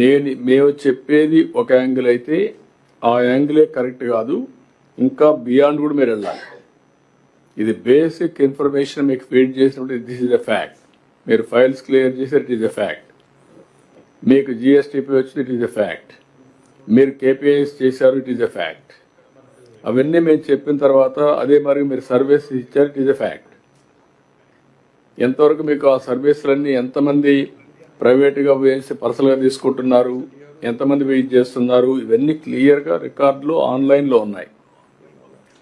నేను మేము చెప్పేది ఒక యాంగిల్ అయితే ఆ యాంగిలే కరెక్ట్ కాదు. ఇంకా బియాండ్ కూడా మీరు వెళ్ళాలి. ఇది బేసిక్ ఇన్ఫర్మేషన్ మీకు ఫీడ్ చేసినప్పుడు దిస్ ఇస్ ఎ ఫ్యాక్ట్. మీరు ఫైల్స్ క్లియర్ చేసి ఇట్ ఈస్ ఎ ఫ్యాక్ట్. మీకు జిఎస్టీపీ వచ్చింది ఇట్ ఈస్ ఎ ఫ్యాక్ట్. మీరు కేపీఐస్ చేశారు ఇట్ ఈస్ ఎ ఫ్యాక్ట్. అవన్నీ మేము చెప్పిన తర్వాత అదే మరి మీరు సర్వీస్ ఇచ్చారు ఇట్ ఈస్ ఎ ఫ్యాక్ట్. ఎంతవరకు మీకు ఆ సర్వీసులన్నీ ఎంతమంది ప్రైవేట్గా వేసి పర్సనల్గా తీసుకుంటున్నారు ఎంతమంది వెయిట్ చేస్తున్నారు ఇవన్నీ క్లియర్గా రికార్డులు ఆన్లైన్లో ఉన్నాయి.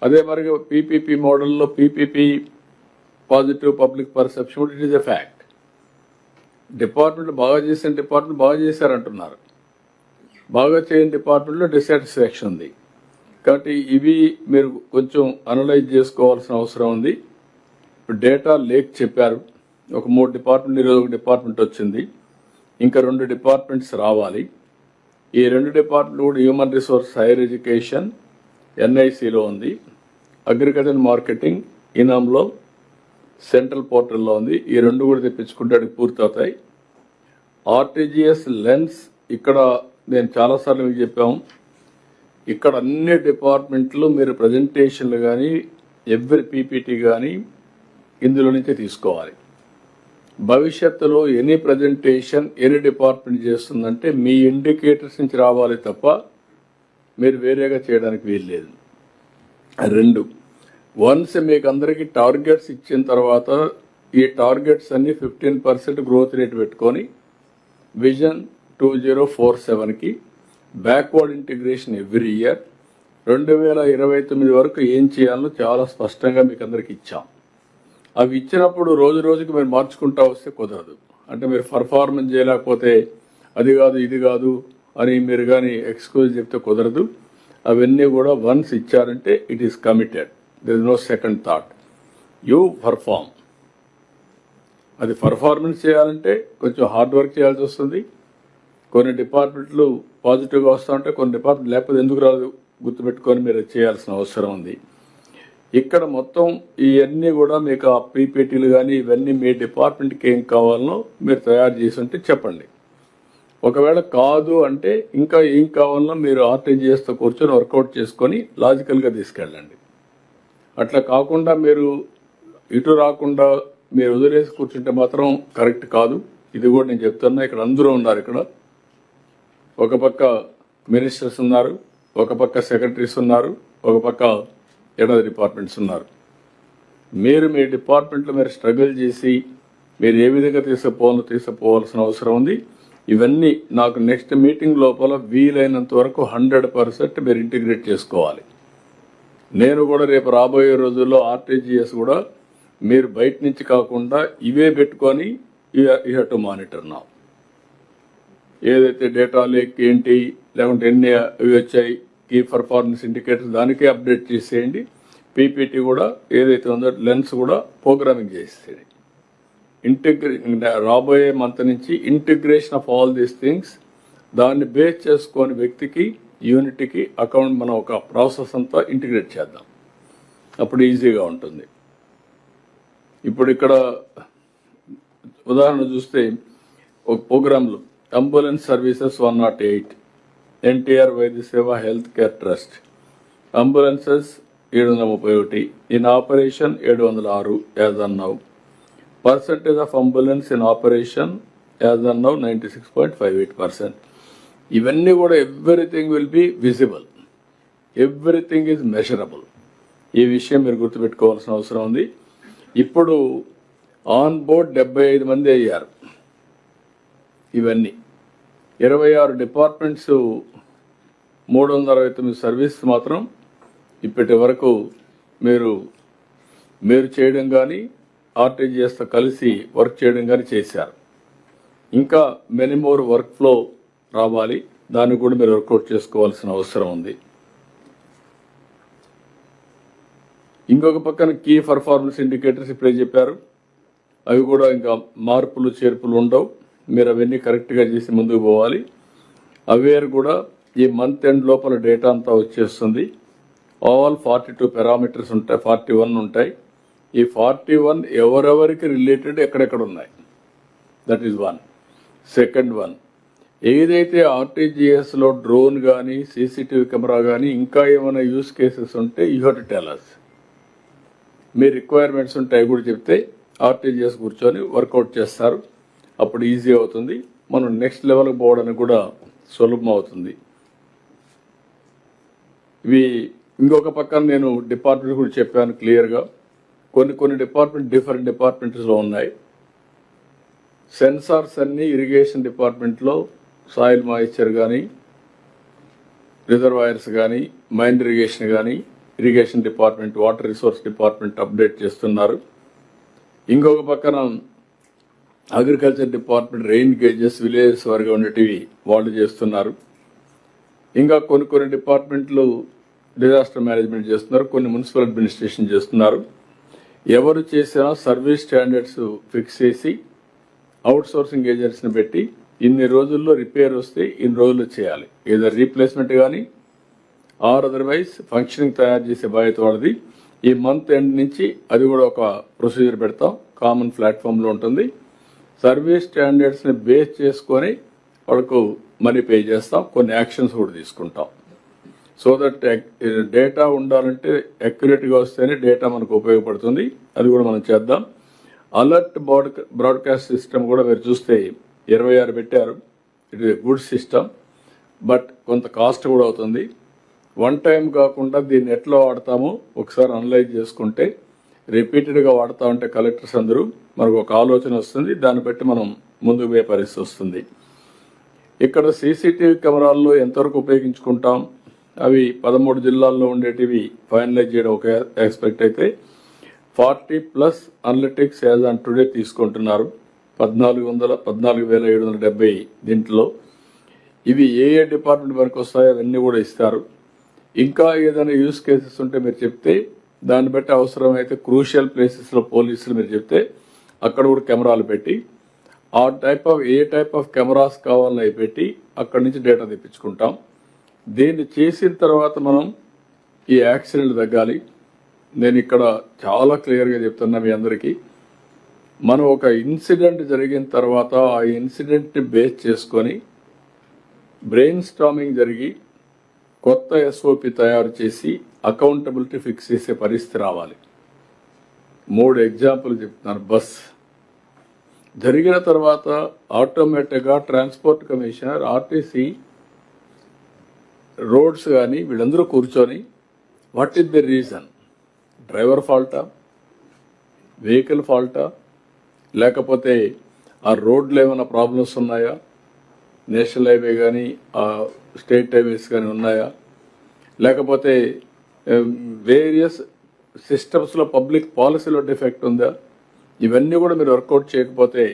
అదే మరి పీపీపీ మోడల్లో PPP positive public perception it is a fact. Department బాగా చేసిన డిపార్ట్మెంట్ బాగా చేశారంటున్నారు. బాగా చేయని డిపార్ట్మెంట్లో డిసాటిస్ఫాక్షన్ ఉంది. కాబట్టి ఇవి మీరు కొంచెం అనలైజ్ చేసుకోవాల్సిన అవసరం ఉంది. డేటా లేక్ చెప్పారు. ఒక మూడు డిపార్ట్మెంట్ ఈరోజు ఒక డిపార్ట్మెంట్ వచ్చింది. ఇంకా రెండు డిపార్ట్మెంట్స్ రావాలి. ఈ రెండు డిపార్ట్మెంట్ కూడా హ్యూమన్ రిసోర్స్ హైయర్ ఎడ్యుకేషన్ ఎన్ఐసిలో ఉంది. అగ్రికల్చర్ మార్కెటింగ్ ఇనాంలో సెంట్రల్ పోర్టల్లో ఉంది. ఈ రెండు కూడా తెప్పించుకుంటే అడిగి పూర్తవుతాయి. ఆర్టీజీఎస్ లెన్స్ ఇక్కడ నేను చాలాసార్లు మీకు చెప్పాము. ఇక్కడ అన్ని డిపార్ట్మెంట్లు మీరు ప్రజెంటేషన్లు కానీ ఎవ్రీ పీపీటీ కానీ ఇందులో నుంచే తీసుకోవాలి. భవిష్యత్తులో ఎనీ ప్రజెంటేషన్ ఎనీ డిపార్ట్మెంట్ చేస్తుందంటే మీ ఇండికేటర్స్ నుంచి రావాలి తప్ప మీరు వేరేగా చేయడానికి వీల్లేదు. రెండు వన్స్ మీకు అందరికీ టార్గెట్స్ ఇచ్చిన తర్వాత ఈ టార్గెట్స్ అన్ని ఫిఫ్టీన్ పర్సెంట్ గ్రోత్ రేట్ పెట్టుకొని విజన్ టూ జీరో ఫోర్ సెవెన్కి బ్యాక్వర్డ్ ఇంటిగ్రేషన్ ఎవ్రీ ఇయర్ రెండు వేల ఇరవై తొమ్మిది వరకు ఏం చేయాలో చాలా స్పష్టంగా మీకు అందరికి ఇచ్చాం. అవి ఇచ్చినప్పుడు రోజు రోజుకి మీరు మార్చుకుంటా వస్తే కుదరదు. అంటే మీరు పర్ఫార్మెన్స్ చేయలేకపోతే అది కాదు ఇది కాదు అని మీరు కానీ ఎక్స్క్యూజ్ చెప్తే కుదరదు. అవన్నీ కూడా వన్స్ ఇచ్చారంటే it is committed there is no second thought you perform అది పర్ఫార్మెన్స్ చేయాలంటే కొంచెం హార్డ్ వర్క్ చేయాల్సి వస్తుంది. కొన్ని డిపార్ట్మెంట్లు పాజిటివ్గా వస్తూ ఉంటే కొన్ని డిపార్ట్మెంట్ లేకపోతే ఎందుకు రాదు గుర్తుపెట్టుకొని మీరు చేయాల్సిన అవసరం ఉంది. ఇక్కడ మొత్తం ఇవన్నీ కూడా మీకు ఆ పీపీటీలు కానీ ఇవన్నీ మీ డిపార్ట్మెంట్కి ఏం కావాలనో మీరు తయారు చేసి ఉంటే చెప్పండి. ఒకవేళ కాదు అంటే ఇంకా ఏం కావాలన్నా మీరు ఆర్టీజీఎస్తో కూర్చొని వర్కౌట్ చేసుకొని లాజికల్గా తీసుకెళ్ళండి. అట్లా కాకుండా మీరు ఇటు రాకుండా మీరు వదిలేసి కూర్చుంటే మాత్రం కరెక్ట్ కాదు. ఇది కూడా నేను చెప్తున్నా ఇక్కడ అందరూ ఉన్నారు ఇక్కడ. ఒక పక్క మినిస్టర్స్ ఉన్నారు ఒక పక్క సెక్రటరీస్ ఉన్నారు ఒక పక్క ఏడాది డిపార్ట్మెంట్స్ ఉన్నారు. మీరు మీ డిపార్ట్మెంట్లో మీరు స్ట్రగుల్ చేసి మీరు ఏ విధంగా తీసుకుపోవాలో తీసుకుపోవాల్సిన అవసరం ఉంది. ఇవన్నీ నాకు నెక్స్ట్ మీటింగ్ లోపల వీలైనంత వరకు హండ్రెడ్ పర్సెంట్ మీరు ఇంటిగ్రేట్ చేసుకోవాలి. నేను కూడా రేపు రాబోయే రోజుల్లో ఆర్టీజీఎస్ కూడా మీరు బయట నుంచి కాకుండా ఇవే పెట్టుకొని యూ టు మానిటర్ నా ఏదైతే డేటా లేక్ ఏంటి లేకుంటే ఎన్ని అవి వచ్చాయి కీ పర్ఫార్మెన్స్ ఇండికేటర్స్ దానికే అప్డేట్ చేసేయండి. పీపీటీ కూడా ఏదైతే ఉందో లెన్స్ కూడా ప్రోగ్రామింగ్ చేసేయండి. ఇంటిగ్రే రాబోయే మంత్ నుంచి integration of all these things దాన్ని బేస్ చేసుకొని వ్యక్తికి యూనిట్కి అకౌంట్ మనం ఒక ప్రాసెస్ అంతా ఇంటిగ్రేట్ చేద్దాం. అప్పుడు ఈజీగా ఉంటుంది. ఇప్పుడు ఇక్కడ ఉదాహరణ చూస్తే ఒక ప్రోగ్రాంలో ambulance services one not eight NTR వైద్య సేవ హెల్త్ కేర్ ట్రస్ట్. అంబులెన్సెస్ ఏడు వందల ముప్పై ఒకటి ఇన్ ఆపరేషన్ ఏడు వందల ఆరు as now. Percentage of ambulance in operation as అన్నావు ninety six point five eight percent. ఇవన్నీ కూడా everything will be visible. Everything is measurable. ఈ విషయం మీరు గుర్తుపెట్టుకోవాల్సిన అవసరం ఉంది. ఇప్పుడు ఆన్ బోర్డ్ డెబ్బై ఐదు మంది అయ్యారు. ఇవన్నీ. ఇరవై ఆరు డిపార్ట్మెంట్స్ మూడు వందల అరవై తొమ్మిది సర్వీస్ మాత్రం ఇప్పటి వరకు మీరు మీరు చేయడం కానీ ఆర్టీజీఎస్తో కలిసి వర్క్ చేయడం కానీ చేశారు. ఇంకా మెనీ మోర్ వర్క్ ఫ్లో రావాలి. దాన్ని కూడా మీరు వర్కౌట్ చేసుకోవాల్సిన అవసరం ఉంది. ఇంకొక పక్కన కీ పర్ఫార్మెన్స్ ఇండికేటర్స్ ఇప్పుడే చెప్పారు. అవి కూడా ఇంకా మార్పులు చేర్పులు ఉండవు. మీరు అవన్నీ కరెక్ట్గా చేసి ముందుకు పోవాలి. అవేర్ కూడా ఈ మంత్ ఎండ్ లోపల డేటా అంతా వచ్చేస్తుంది. ఆల్ ఫార్టీ టూ పారామీటర్స్ ఉంటాయి ఫార్టీ వన్ ఉంటాయి. ఈ ఫార్టీ వన్ ఎవరెవరికి రిలేటెడ్ ఎక్కడెక్కడ ఉన్నాయి? That is one second one ఏదైతే ఆర్టీజీఎస్లో డ్రోన్ కానీ సీసీటీవీ కెమెరా కానీ ఇంకా ఏమైనా యూస్ కేసెస్ ఉంటే you have to tell me requirements ఉంటాయి కూడా చెప్తే ఆర్టీజీఎస్ కూర్చొని వర్కౌట్ చేస్తారు. అప్పుడు ఈజీ అవుతుంది. మనం నెక్స్ట్ లెవెల్కి పోవడానికి కూడా సులభం అవుతుంది. ఇవి ఇంకొక పక్కన నేను డిపార్ట్మెంట్ కూడా చెప్పాను క్లియర్గా కొన్ని కొన్ని డిపార్ట్మెంట్ డిఫరెంట్ డిపార్ట్మెంట్స్లో ఉన్నాయి. సెన్సార్స్ అన్ని ఇరిగేషన్ డిపార్ట్మెంట్లో సాయిల్ మాయిశ్చర్ కానీ రిజర్వాయర్స్ కానీ మైన్ ఇరిగేషన్ కానీ irrigation department water resource department update చేస్తున్నారు. ఇంకొక పక్కన agriculture department rain gauges villages వరకు ఉండేటివి వాళ్ళు చేస్తున్నారు. ఇంకా కొన్ని కొన్ని డిపార్ట్మెంట్లు డిజాస్టర్ మేనేజ్మెంట్ చేస్తున్నారు కొన్ని మున్సిపల్ అడ్మినిస్ట్రేషన్ చేస్తున్నారు. ఎవరు చేసినా సర్వీస్ స్టాండర్డ్స్ ఫిక్స్ చేసి అవుట్ సోర్సింగ్ ఏజెంట్స్ని పెట్టి ఇన్ని రోజుల్లో రిపేర్ వస్తే ఇన్ని రోజుల్లో చేయాలి. ఏదో రీప్లేస్మెంట్ కానీ ఆర్ అదర్వైజ్ ఫంక్షనింగ్ తయారు చేసే బాధ్యత వాడిది ఈ మంత్ ఎండ్ నుంచి అది కూడా ఒక ప్రొసీజర్ పెడతాం. కామన్ ప్లాట్ఫామ్లో ఉంటుంది. సర్వీస్ స్టాండర్డ్స్ని బేస్ చేసుకొని వాళ్ళకు మనీ పే చేస్తాం కొన్ని యాక్షన్స్ కూడా తీసుకుంటాం. సో దట్ డేటా ఉండాలంటే అక్యురేట్గా వస్తేనే డేటా మనకు ఉపయోగపడుతుంది. అది కూడా మనం చేద్దాం. అలర్ట్ బ్రాడ్ బ్రాడ్కాస్ట్ సిస్టమ్ కూడా మీరు చూస్తే ఇరవై ఆరు పెట్టారు. It is good system but కొంత కాస్ట్ కూడా అవుతుంది. వన్ టైం కాకుండా దీన్ని ఎట్లా వాడతామో ఒకసారి అనలైజ్ చేసుకుంటే రిపీటెడ్గా వాడుతూ ఉంటే కలెక్టర్స్ అందరూ మనకు ఒక ఆలోచన వస్తుంది. దాన్ని బట్టి మనం ముందుకు పోయే పరిస్థితి వస్తుంది. ఇక్కడ సీసీటీవీ కెమెరాల్లో ఎంతవరకు ఉపయోగించుకుంటాం? అవి పదమూడు జిల్లాల్లో ఉండేటివి ఫైనలైజ్ చేయడం ఒక ఎక్స్పెక్ట్ అయితే forty plus analytics as on today తీసుకుంటున్నారు. పద్నాలుగు వందల పద్నాలుగు వేల ఏడు వందల డెబ్బై దీంట్లో. ఇవి ఏ ఏ డిపార్ట్మెంట్ వరకు వస్తాయో అవన్నీ కూడా ఇస్తారు. ఇంకా ఏదైనా యూస్ కేసెస్ ఉంటే మీరు చెప్తే దాన్ని బట్టి అవసరమైతే క్రూషియల్ ప్లేసెస్లో పోలీసులు మీరు చెప్తే అక్కడ కూడా కెమెరాలు పెట్టి ఆ టైప్ ఆఫ్ ఏ టైప్ ఆఫ్ కెమెరాస్ కావాలని అవి పెట్టి అక్కడి నుంచి డేటా తెప్పించుకుంటాం. దీన్ని చేసిన తర్వాత మనం ఈ యాక్సిడెంట్ తగ్గాలి. నేను ఇక్కడ చాలా క్లియర్గా చెప్తున్నా మీ అందరికీ. మనం ఒక ఇన్సిడెంట్ జరిగిన తర్వాత ఆ ఇన్సిడెంట్ని బేస్ చేసుకొని బ్రెయిన్ స్టామింగ్ జరిగి కొత్త ఎస్ఓపి తయారు చేసి అకౌంటబిలిటీ ఫిక్స్ చేసే పరిస్థితి రావాలి. మూడు ఎగ్జాంపుల్ చెప్తున్నాను. బస్. జరిగిన తర్వాత ఆటోమేటిక్గా ట్రాన్స్పోర్ట్ కమిషనర్ ఆర్టీసీ రోడ్స్ కానీ వీళ్ళందరూ కూర్చొని what is the reason? Driver ఫాల్టా? Vehicle ఫాల్టా? లేకపోతే ఆ రోడ్లు ఏమైనా ప్రాబ్లమ్స్ ఉన్నాయా? నేషనల్ హైవే కానీ ఆ స్టేట్ హైవేస్ కానీ ఉన్నాయా? లేకపోతే వేరియస్ సిస్టమ్స్లో పబ్లిక్ పాలసీలో డిఫెక్ట్ ఉందా? ఇవన్నీ కూడా మీరు వర్కౌట్ చేయకపోతే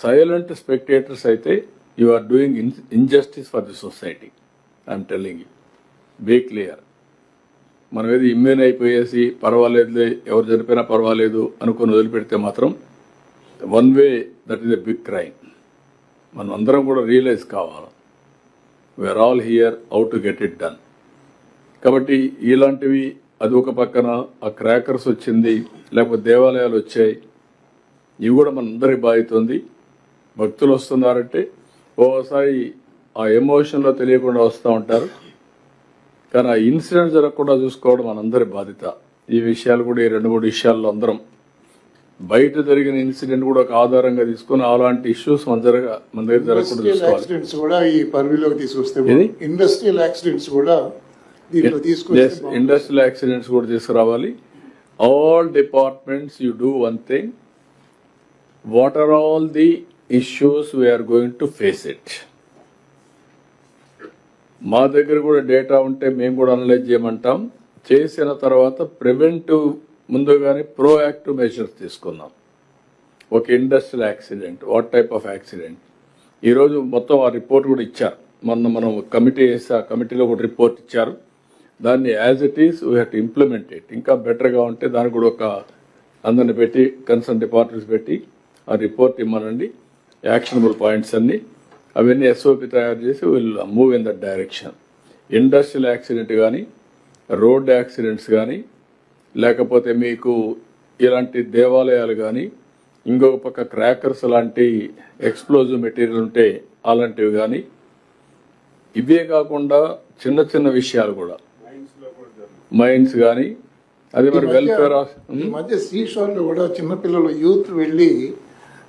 సైలెంట్ స్పెక్టేటర్స్ అయితే you are doing injustice for the society I'm telling you be clear మనం ఏది ఇమ్యూన్ అయిపోయేసి పర్వాలేదులే ఎవరు చనిపోయినా పర్వాలేదు అనుకుని వదిలిపెడితే మాత్రం one way that is a big crime మనం అందరం కూడా రియలైజ్ కావాలి. We are all here how to get it done కాబట్టి ఇలాంటివి అది ఒక పక్కన ఆ క్రాకర్స్ వచ్చింది లేకపోతే దేవాలయాలు వచ్చాయి ఇవి కూడా మన అందరికి బాధ్యత ఉంది భక్తులు వస్తున్నారంటే ఓసారి ఆ ఎమోషన్లో తెలియకుండా వస్తూ ఉంటారు. కానీ ఆ ఇన్సిడెంట్ జరగకుండా చూసుకోవడం మనందరి బాధ్యత. ఈ విషయాలు కూడా ఈ రెండు మూడు విషయాల్లో అందరం. బయట జరిగిన ఇన్సిడెంట్ కూడా ఒక ఆధారంగా తీసుకుని అలాంటి ఇష్యూస్ మన జరగ మన దగ్గర జరగకుండా యాక్సిడెంట్స్ కూడా ఈ పరిధిలోకి తీసుకొస్తే? ఇండస్ట్రియల్ యాక్సిడెంట్స్ కూడా. ఇండస్ట్రియల్ యాక్సిడెంట్స్ కూడా తీసుకురావాలి. All departments you do one thing what are all the issues we are going to face it మా దగ్గర కూడా డేటా ఉంటే మేము కూడా అనలైజ్ చేయమంటాం. చేసిన తర్వాత ప్రివెంటివ్ ముందుగానే ప్రోయాక్టివ్ మెజర్స్ తీసుకుందాం. ఒక industrial accident what type of accident ఈరోజు మొత్తం ఆ రిపోర్ట్ కూడా ఇచ్చారు. మొన్న మనం కమిటీ వేసి ఆ కమిటీలో కూడా రిపోర్ట్ ఇచ్చారు. దాన్ని as it is we have to implement it ఇంకా బెటర్గా ఉంటే దానికి కూడా ఒక అందరిని పెట్టి కన్సర్న్ డిపార్ట్మెంట్స్ పెట్టి ఆ రిపోర్ట్ ఇమ్మనండి. యాక్షనబుల్ పాయింట్స్ అన్ని. అవన్నీ ఎస్ఓపి తయారు చేసి will move in that direction industrial accident కానీ రోడ్ యాక్సిడెంట్స్ కానీ లేకపోతే మీకు ఇలాంటి దేవాలయాలు కానీ ఇంకొక పక్క క్రాకర్స్ లాంటి ఎక్స్ప్లోజివ్ మెటీరియల్ ఉంటే అలాంటివి కానీ ఇవే కాకుండా చిన్న చిన్న విషయాలు కూడా. మైన్స్ కానీ అదే మరి వెల్ఫేర్ మధ్య సీ షోర్లో కూడా చిన్నపిల్లలు యూత్ వెళ్ళి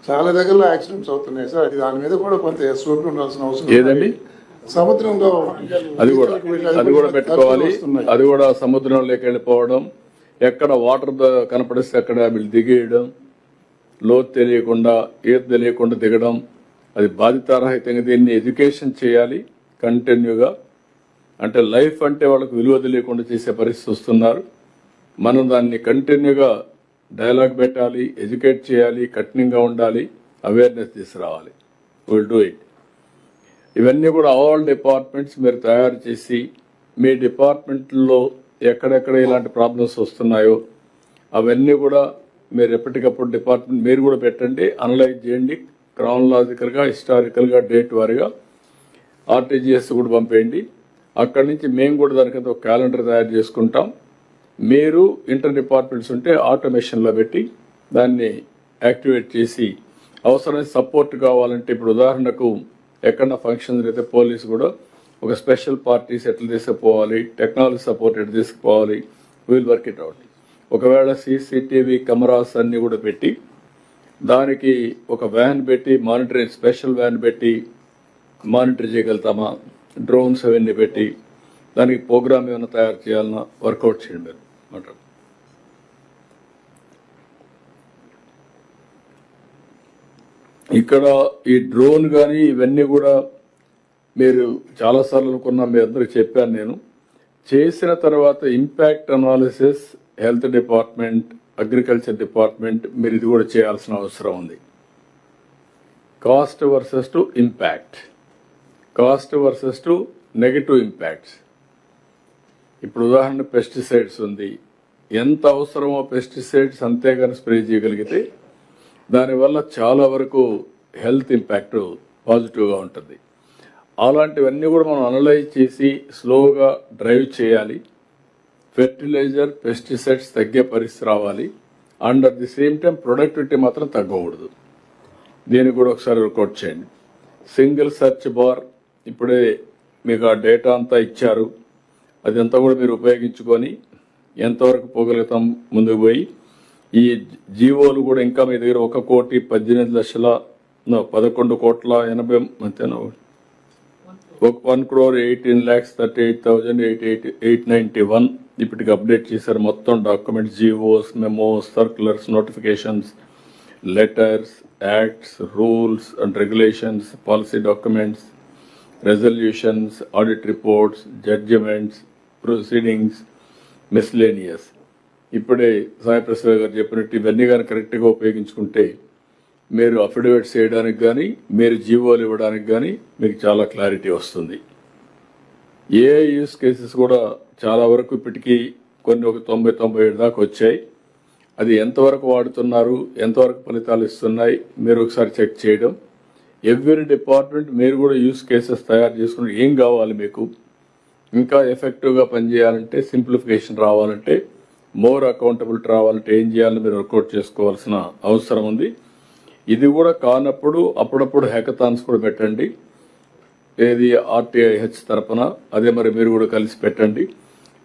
చాలా దగ్గర యాక్సిడెంట్స్ అవుతున్నాయి సార్ అది దాని మీద కూడా కొంత ఎస్ఓపి ఉండాల్సిన అవసరం. ఏదండి? సముద్రంలో అది కూడా అది కూడా పెట్టుకోవాలి. అది కూడా సముద్రంలోకి వెళ్ళిపోవడం ఎక్కడ వాటర్ కనపడిస్తే అక్కడ వీళ్ళు దిగేయడం లోతు తెలియకుండా ఈత తెలియకుండా దిగడం అది బాధితారహితంగా దీన్ని ఎడ్యుకేషన్ చేయాలి కంటిన్యూగా అంటే లైఫ్ అంటే వాళ్ళకు విలువ తెలియకుండా చేసే పరిస్థితి వస్తున్నారు మనం దాన్ని కంటిన్యూగా డైలాగ్ పెట్టాలి ఎడ్యుకేట్ చేయాలి కఠినంగా ఉండాలి అవేర్నెస్ తీసుకురావాలి. విల్ డూ ఇట్ ఇవన్నీ కూడా ఆల్ డిపార్ట్మెంట్స్ మీరు తయారు చేసి మీ డిపార్ట్మెంట్లో ఎక్కడెక్కడ ఇలాంటి ప్రాబ్లమ్స్ వస్తున్నాయో అవన్నీ కూడా మీరు ఎప్పటికప్పుడు డిపార్ట్మెంట్ మీరు కూడా పెట్టండి అనలైజ్ చేయండి క్రానలాజికల్గా హిస్టారికల్గా డేట్ వారిగా ఆర్టీజీఎస్ కూడా పంపేయండి. అక్కడి నుంచి మేము కూడా దానికంత ఒక క్యాలెండర్ తయారు చేసుకుంటాం. మీరు ఇంటర్ డిపార్ట్మెంట్స్ ఉంటే ఆటోమేషన్లో పెట్టి దాన్ని యాక్టివేట్ చేసి అవసరమైన సపోర్ట్ కావాలంటే ఇప్పుడు ఉదాహరణకు ఎక్కడన్నా ఫంక్షన్ అయితే పోలీస్ కూడా ఒక స్పెషల్ పార్టీస్ ఎట్లా తీసుకుపోవాలి టెక్నాలజీ సపోర్ట్ ఎట్లా తీసుకుపోవాలి వీల్ వర్క్ ఇట్ అవుట్. ఒకవేళ సీసీటీవీ కెమెరాస్ అన్నీ కూడా పెట్టి దానికి ఒక వ్యాన్ పెట్టి మానిటరింగ్ స్పెషల్ వ్యాన్ పెట్టి మానిటర్ చేయగలుగుతామా? డ్రోన్స్ అవన్నీ పెట్టి దానికి ప్రోగ్రామ్ ఏమైనా తయారు చేయాలన్నా వర్కౌట్ చేయండి మీరు అంటారు ఇక్కడ ఈ డ్రోన్ కానీ ఇవన్నీ కూడా మీరు చాలాసార్లు అనుకున్నా మీ అందరికి చెప్పాను నేను. చేసిన తర్వాత impact analysis health department agriculture department మీరు ఇది కూడా చేయాల్సిన అవసరం ఉంది. Cost versus to impact. Cost versus to negative impacts. ఇప్పుడు ఉదాహరణ పెస్టిసైడ్స్ ఉంది. ఎంత అవసరమో పెస్టిసైడ్స్ అంతేగాని స్ప్రే చేయగలిగితే దానివల్ల చాలా వరకు హెల్త్ ఇంపాక్ట్ పాజిటివ్గా ఉంటుంది. అలాంటివన్నీ కూడా మనం అనలైజ్ చేసి స్లోగా డ్రైవ్ చేయాలి. ఫెర్టిలైజర్ పెస్టిసైడ్స్ తగ్గే పరిస్థితి రావాలి. And at the same time productivity మాత్రం తగ్గకూడదు. దీన్ని కూడా ఒకసారి రికార్డ్ చేయండి. సింగిల్ సెర్చ్ బార్ ఇప్పుడే మీకు ఆ డేటా అంతా ఇచ్చారు. అదంతా కూడా మీరు ఉపయోగించుకొని ఎంతవరకు పోగలుగుతాం ముందుకు పోయి? ఈ జీవోలు కూడా ఇంకా మీ దగ్గర ఒక కోటి పద్దెనిమిది లక్షల పదకొండు కోట్ల ఎనభై అంతేనా ఒక one crore eighteen lakhs thirty eight thousand eight eight eight ninety one. ఇప్పటికి అప్డేట్ చేశారు మొత్తం documents GOs memos circulars notifications letters acts rules and regulations policy documents resolutions audit reports judgments proceedings miscellaneous ఇప్పుడే సాయి ప్రసాద్ గారు చెప్పినట్టు ఇవన్నీ కానీ కరెక్ట్గా ఉపయోగించుకుంటే మీరు అఫిడవిట్స్ చేయడానికి కానీ మీరు జీవోలు ఇవ్వడానికి కానీ మీకు చాలా క్లారిటీ వస్తుంది. ఏ యూస్ కేసెస్ కూడా చాలా వరకు ఇప్పటికీ కొన్ని ఒక తొంభై తొంభై ఏడు దాకా వచ్చాయి. అది ఎంతవరకు వాడుతున్నారు ఎంతవరకు ఫలితాలు ఇస్తున్నాయి మీరు ఒకసారి చెక్ చేయడం. ఎవ్రీ డిపార్ట్మెంట్ మీరు కూడా యూస్ కేసెస్ తయారు చేసుకుని ఏం కావాలి మీకు? ఇంకా ఎఫెక్టివ్గా పనిచేయాలంటే సింప్లిఫికేషన్ రావాలంటే మోర్ అకౌంటబిలిటీ రావాలంటే ఏం చేయాలని మీరు వర్కౌట్ చేసుకోవాల్సిన అవసరం ఉంది. ఇది కూడా కానప్పుడు అప్పుడప్పుడు హ్యాకథాన్స్ కూడా పెట్టండి. ఏది ఆర్టీఐహెచ్ తరపున అదే మరి మీరు కూడా కలిసి పెట్టండి.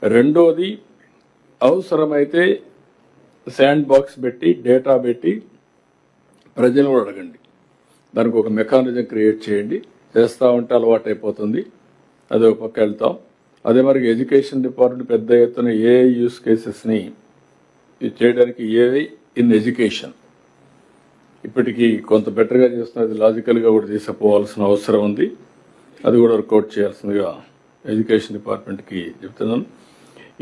రెండోది అవసరమైతే శాండ్ బాక్స్ పెట్టి డేటా పెట్టి ప్రజలు కూడా అడగండి. దానికి ఒక మెకానిజం క్రియేట్ చేయండి. చేస్తూ ఉంటే అలవాటు అయిపోతుంది అది ఒక పక్క వెళ్తాం. అదే మరి ఎడ్యుకేషన్ డిపార్ట్మెంట్ పెద్ద ఎత్తున ఏ యూస్ కేసెస్ని ఇది చేయడానికి ఏఐ ఇన్ ఎడ్యుకేషన్. ఇప్పటికీ కొంత బెటర్గా చేస్తున్నది లాజికల్గా కూడా తీసుకుపోవాల్సిన అవసరం ఉంది. అది కూడా వర్కౌట్ చేయాల్సిందిగా ఎడ్యుకేషన్ డిపార్ట్మెంట్కి చెప్తున్నాను.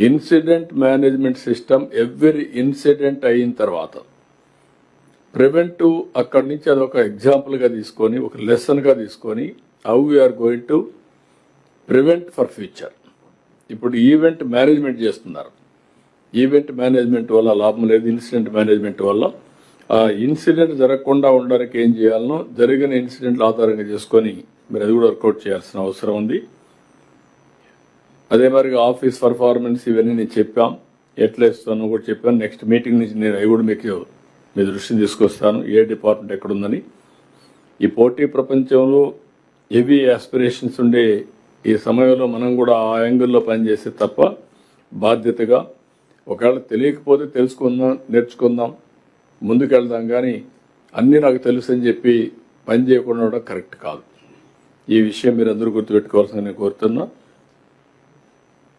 Incident management system every incident అయిన తర్వాత ప్రివెంటివ్ అక్కడి నుంచి అది ఒక ఎగ్జాంపుల్గా తీసుకొని ఒక లెసన్గా తీసుకొని how we are going to prevent for future. ఇప్పుడు ఈవెంట్ మేనేజ్మెంట్ చేస్తున్నారు. ఈవెంట్ మేనేజ్మెంట్ వల్ల లాభం లేదు ఇన్సిడెంట్ మేనేజ్మెంట్ వల్ల. ఆ ఇన్సిడెంట్ జరగకుండా ఉండడానికి ఏం చేయాలనో జరిగిన ఇన్సిడెంట్లు ఆధారంగా చేసుకొని మీరు అది కూడా వర్కౌట్ చేయాల్సిన అవసరం ఉంది. అదే మరి ఆఫీస్ పర్ఫార్మెన్స్ ఇవన్నీ నేను చెప్పాం. ఎట్లా ఇస్తాను కూడా చెప్పాను నెక్స్ట్ మీటింగ్ నుంచి నేను అవి కూడా మీకు మీ దృష్టిని తీసుకొస్తాను. ఏ డిపార్ట్మెంట్ ఎక్కడుందని ఈ పోటీ ప్రపంచంలో హెవీ ఆస్పిరేషన్స్ ఉండే ఈ సమయంలో మనం కూడా ఆ యాంగిల్లో పనిచేస్తే తప్ప బాధ్యతగా ఒకవేళ తెలియకపోతే తెలుసుకుందాం నేర్చుకుందాం ముందుకెళ్దాం కానీ అన్నీ నాకు తెలుసు అని చెప్పి పని చేయకుండా ఉండడం కరెక్ట్ కాదు. ఈ విషయం మీరు అందరూ గుర్తుపెట్టుకోవాల్సిందని నేను కోరుతున్నా.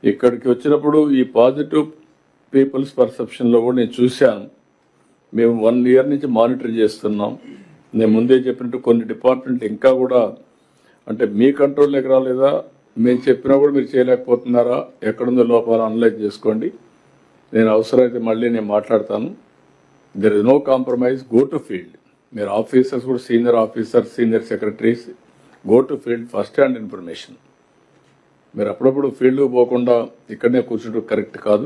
ఇక్కడికి వచ్చినప్పుడు ఈ పాజిటివ్ పీపుల్స్ పర్సెప్షన్లో కూడా నేను చూశాను. మేము వన్ ఇయర్ నుంచి మానిటర్ చేస్తున్నాం. నేను ముందే చెప్పినట్టు కొన్ని డిపార్ట్మెంట్లు ఇంకా కూడా అంటే మీ కంట్రోల్లోకి రాలేదా? మేము చెప్పినా కూడా మీరు చేయలేకపోతున్నారా? ఎక్కడుందో లోపాలు అనలైజ్ చేసుకోండి. నేను అవసరమైతే మళ్ళీ నేను మాట్లాడతాను. There is no compromise go to field మీరు ఆఫీసర్స్ కూడా senior officers senior secretaries go to field first hand information మీరు అప్పుడప్పుడు ఫీల్డ్కి పోకుండా ఇక్కడనే కూర్చుంటూ కరెక్ట్ కాదు.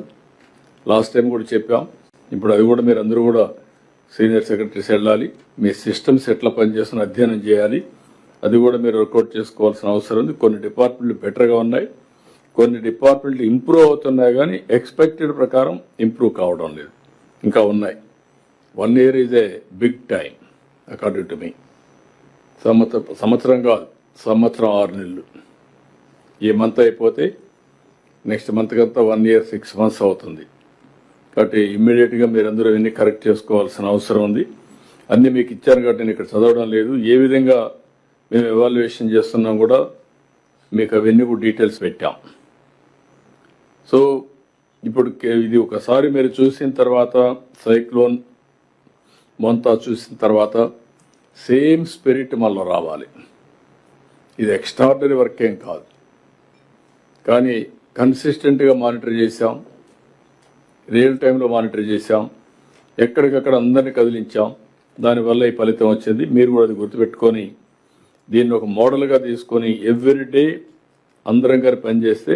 లాస్ట్ టైం కూడా చెప్పాం. ఇప్పుడు అది కూడా మీరు అందరూ కూడా సీనియర్ సెక్రటరీస్ వెళ్ళాలి. మీ సిస్టమ్స్ ఎట్లా పనిచేస్తున్న అధ్యయనం చేయాలి. అది కూడా మీరు వర్కౌట్ చేసుకోవాల్సిన అవసరం ఉంది. కొన్ని డిపార్ట్మెంట్లు బెటర్గా ఉన్నాయి. కొన్ని డిపార్ట్మెంట్లు ఇంప్రూవ్ అవుతున్నాయి కానీ ఎక్స్పెక్టెడ్ ప్రకారం ఇంప్రూవ్ కావడం లేదు. ఇంకా ఉన్నాయి. One year is a big time according to me సంవత్సరం సంవత్సరం కాదు సంవత్సరం ఆరు నెలలు. ఈ మంత్ అయిపోతే నెక్స్ట్ మంత్ కంతా వన్ ఇయర్ సిక్స్ మంత్స్ అవుతుంది. కాబట్టి ఇమ్మీడియట్గా మీరందరూ ఇవన్నీ కరెక్ట్ చేసుకోవాల్సిన అవసరం ఉంది. అన్నీ మీకు ఇచ్చాను కాబట్టి నేను ఇక్కడ చదవడం లేదు. ఏ విధంగా మేము ఎవాల్యుయేషన్ చేస్తున్నాం కూడా మీకు అవన్నీ కూడా డీటెయిల్స్ పెట్టాం. సో ఇప్పుడు ఇది ఒకసారి మీరు చూసిన తర్వాత సైక్లోన్ మొంతా చూసిన తర్వాత సేమ్ స్పిరిట్ మళ్ళీ రావాలి. ఇది ఎక్స్ట్రాడినరీ వర్క్ ఏం కాదు. కానీ కన్సిస్టెంట్గా మానిటర్ చేశాం. రియల్ టైంలో మానిటర్ చేశాం. ఎక్కడికక్కడ అందరినీ కదిలించాం. దానివల్ల ఈ ఫలితం వచ్చింది. మీరు కూడా అది గుర్తుపెట్టుకొని దీన్ని ఒక మోడల్గా తీసుకొని ఎవ్రీ డే అందరం గారు పనిచేస్తే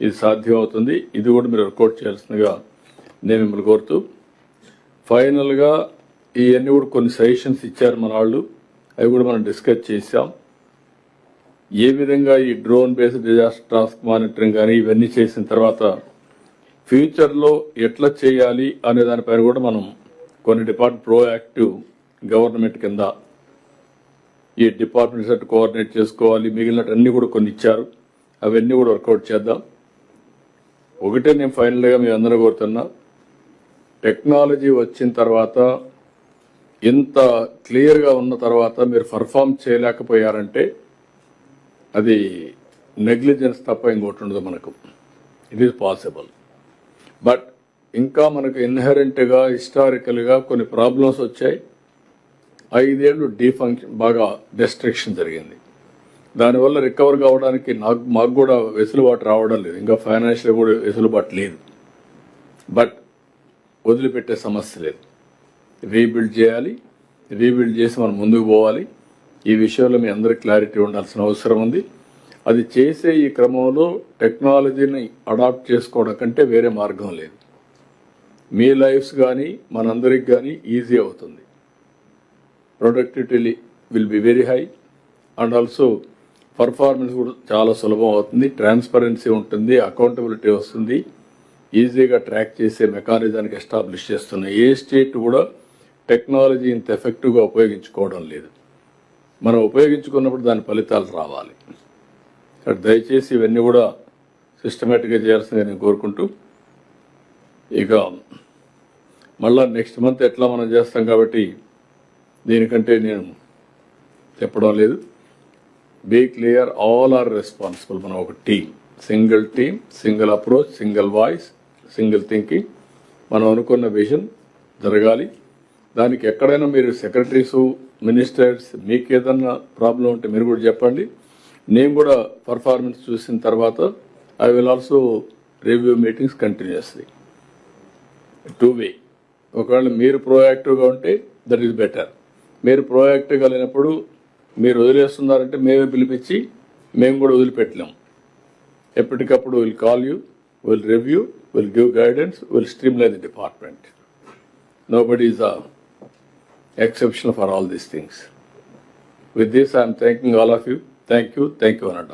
ఇది సాధ్యం అవుతుంది ఇది కూడా మీరు రికార్డ్ చేయాల్సిందిగా నేను మిమ్మల్ని కోరుతూ ఫైనల్గా ఇవన్నీ కూడా కొన్ని సజెషన్స్ ఇచ్చారు మన వాళ్ళు. అవి కూడా మనం డిస్కస్ చేసాం ఏ విధంగా ఈ drone based disaster task monitoring కానీ ఇవన్నీ చేసిన తర్వాత ఫ్యూచర్లో ఎట్లా చేయాలి అనే దానిపైన కూడా మనం కొన్ని డిపార్ట్మెంట్ ప్రోయాక్టివ్ గవర్నమెంట్ కింద ఈ డిపార్ట్మెంట్స్ అటు కోఆర్డినేట్ చేసుకోవాలి. మిగిలినట్టు అన్ని కూడా కొన్ని ఇచ్చారు. అవన్నీ కూడా వర్కౌట్ చేద్దాం. ఒకటే నేను ఫైనల్గా మీ అందరూ కోరుతున్నా. టెక్నాలజీ వచ్చిన తర్వాత ఇంత క్లియర్గా ఉన్న తర్వాత మీరు పర్ఫామ్ చేయలేకపోయారంటే అది నెగ్లిజెన్స్ తప్ప ఇంకోటి ఉండదు మనకు. ఇట్ ఈజ్ పాసిబుల్ బట్ ఇంకా మనకు ఇన్హెరెంట్గా హిస్టారికల్గా కొన్ని ప్రాబ్లమ్స్ వచ్చాయి. ఐదేళ్ళు డీఫంక్షన్ బాగా డిస్ట్రక్షన్ జరిగింది. దానివల్ల రికవర్ కావడానికి నాకు మాకు కూడా వెసులుబాటు రావడం లేదు. ఇంకా ఫైనాన్షియల్ కూడా వెసులుబాటు లేదు. బట్ వదిలిపెట్టే సమస్య లేదు. రీబిల్డ్ చేయాలి. రీబిల్డ్ చేసి మనం ముందుకు పోవాలి. ఈ విషయంలో మీ అందరికి క్లారిటీ ఉండాల్సిన అవసరం ఉంది. అది చేసే ఈ క్రమంలో టెక్నాలజీని అడాప్ట్ చేసుకోవడం కంటే వేరే మార్గం లేదు. మీ లైఫ్స్ కానీ మనందరికి కానీ ఈజీ అవుతుంది. Productivity will be very high and also performance కూడా చాలా సులభం అవుతుంది. ట్రాన్స్పరెన్సీ ఉంటుంది అకౌంటబిలిటీ వస్తుంది. ఈజీగా ట్రాక్ చేసే మెకానిజానికి ఎస్టాబ్లిష్ చేస్తున్నాయి ఏ స్టేట్ కూడా టెక్నాలజీ ఇంత ఎఫెక్టివ్గా ఉపయోగించుకోవడం లేదు. మనం ఉపయోగించుకున్నప్పుడు దాని ఫలితాలు రావాలి. దయచేసి ఇవన్నీ కూడా సిస్టమేటిక్గా చేయాల్సిందని నేను కోరుకుంటూ ఇక మళ్ళా నెక్స్ట్ మంత్ ఎట్లా మనం చేస్తాం కాబట్టి దీనికంటే నేను చెప్పడం లేదు. Be clear all are responsible మనం ఒక team single team single approach single voice single thinking మనం అనుకున్న విజన్ జరగాలి. దానికి ఎక్కడైనా మీరు సెక్రటరీస్ మినిస్టర్స్ మీకు ఏదన్నా ప్రాబ్లం ఉంటే మీరు కూడా చెప్పండి. నేను కూడా పర్ఫార్మెన్స్ చూసిన తర్వాత I will also review meetings continuously two way ఒకవేళ మీరు ప్రోయాక్టివ్గా ఉంటే దట్ ఈస్ బెటర్ మీరు ప్రోయాక్టివ్గా లేనప్పుడు మీరు వదిలేస్తున్నారంటే మేమే పిలిపించి మేము కూడా వదిలిపెట్టలేము ఎప్పటికప్పుడు will call you will review will give guidance will streamline the department nobody is a for all all things with this this, I am all of you thank you thank you you, one and.